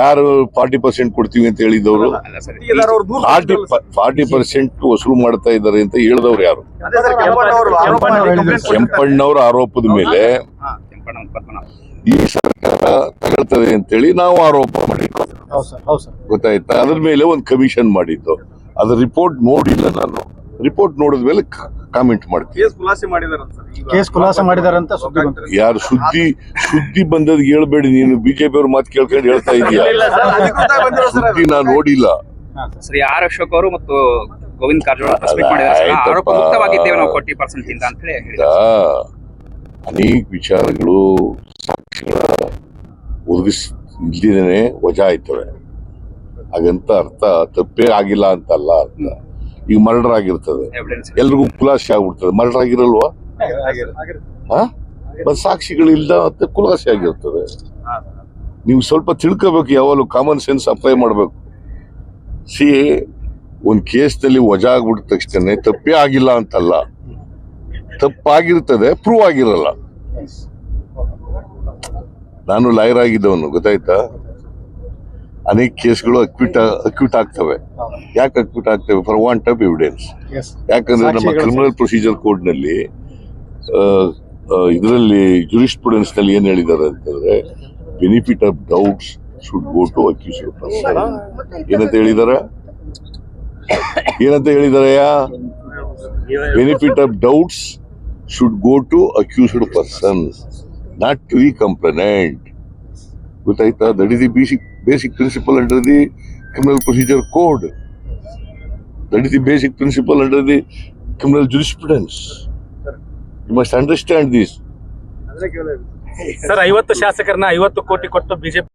ಯಾರು forty percent ಕೊಡ್ತೀವಿ ಅಂತ ಹೇಳಿದವರು? ಫಾರ್ಟಿ ಫಾರ್ಟಿ ಪರ್ಸೆಂಟ್ ವಸೂಲು ಮಾಡ್ತಾ ಇದ್ದಾರೆ ಅಂತ ಹೇಳಿದವ್ರು ಯಾರು? ಕೆಂಪಣ್ಣವ್ರ ಆರೋಪದ ಮೇಲೆ ಈ ಸರ್ಕಾರ ತಗೊಳ್ತದೆ ಅಂತೇಳಿ ನಾವು ಆರೋಪ ಮಾಡಿದ್ದು ಹೌದು ಸರ್ ಹೌದು ಸರ್. ಗೊತ್ತಾಯ್ತಾ? ಅದ್ರ ಮೇಲೆ ಒಂದು ಕಮಿಷನ್ ಮಾಡಿದ್ದು. ಅದ್ರ ರಿಪೋರ್ಟ್ ನೋಡಿಲ್ಲ ನಾನು. ರಿಪೋರ್ಟ್ ನೋಡಿದ ಮೇಲೆ ಕಾಮೆಂಟ್ ಮಾಡ್ತೀನಿ ಯಾರು ಸುದ್ದಿ ಸುದ್ದಿ ಬಂದದ್ ಹೇಳ್ಬೇಡಿ ನೀನು ಬಿಜೆಪಿ ಅವ್ರ ಮಾತು ಕೇಳ್ಕೊಂಡು ಹೇಳ್ತಾ ಇದೀಯ ಇಲ್ಲ ಸರ್ ಅಧಿಕೃತ ಬಂದಿರೋ ಸರ್ ಅದು. ಸುದ್ದಿ ನಾ ನೋಡಿಲ್ಲ. ಹಾ ಸರ್. ಶ್ರೀ ಆರ್ ಅಶೋಕ್ ಅವರು ಮತ್ತು ಗೋವಿಂದ್ ಕಾರಜೋಳ ಅನೇಕ ವಿಚಾರಗಳು ಸಾಕ್ಷಿಗಳ ಒದಗಿಸ್ ವಜಾ ಆಯ್ತವೆ. ಹಾಗಂತ ಅರ್ಥ ತಪ್ಪೇ ಆಗಿಲ್ಲ ಅಂತಲ್ಲ ಅರ್ಥ. ಈಗ ಮರ್ಡರ್ ಆಗಿರ್ತದೆ. ಎಲ್ರಿಗೂ ಖುಲಾಸೆ ಆಗ್ಬಿಡ್ತದೆ. ಮರ್ಡರ್ ಆಗಿರಲ್ವಾ? ಹಾ? ಮತ್ ಸಾಕ್ಷಿಗಳಿಲ್ದ ಮತ್ತೆ ಖುಲಾಸೆ ಆಗಿರ್ತದೆ. ನೀವು ಸ್ವಲ್ಪ ತಿಳ್ಕೋಬೇಕು ಯಾವಾಗಲೂ ಕಾಮನ್ ಸೆನ್ಸ್ ಅಪ್ಲೈ ಮಾಡಬೇಕು. ಸಿ ಒಂದು ಕೇಸ್ನಲ್ಲಿ ವಜಾ ಆಗ್ಬಿಟ್ಟ ತಕ್ಷಣ ತಪ್ಪೇ ಆಗಿಲ್ಲ ಅಂತಲ್ಲ. ತಪ್ಪಾಗಿರ್ತದೆ ಪ್ರೂವ್ ಆಗಿರಲ್ಲ. ನಾನು ಲಾಯರ್ ಆಗಿದ್ದವನು ಗೊತ್ತಾಯ್ತಾ? ಅನೇಕ ಕೇಸ್ಗಳು ಅಕ್ವಿಟ್ ಅಕ್ವಿಟ್ ಆಗ್ತವೆ. ಯಾಕೆ ಅಕ್ವಿಟ್ ಆಗ್ತವೆ? ಫಾರ್ ವಾಂಟ್ ಆಫ್ ಎವಿಡೆನ್ಸ್ ಯಾಕಂದ್ರೆ ನಮ್ಮ ಕ್ರಿಮಿನಲ್ ಪ್ರೊಸೀಜರ್ ಕೋಡ್ನಲ್ಲಿ ಇದರಲ್ಲಿ ಜುರಿಸ್ಪ್ರುಡೆನ್ಸ್ನಲ್ಲಿ ಏನ್ ಹೇಳಿದ್ದಾರೆ ಅಂತಂದ್ರೆ benefit of doubts should go to accused person ಏನಂತ ಹೇಳಿದಾರ? ಏನಂತ ಹೇಳಿದಾರಯ್ಯ benefit of doubts should go to accused person not to the complainant ಗೊತ್ತಾಯ್ತಾ? That is the basic basic principle under the criminal procedure code the basic principle under the criminal jurisprudence. You must understand this. ಅದನ್ನೇ ಕೇಳಿದೆ. Sir ಐವತ್ತು ಶಾಸಕರನ್ನ ಐವತ್ತು ಕೋಟಿ ಕೊಟ್ಟು BJP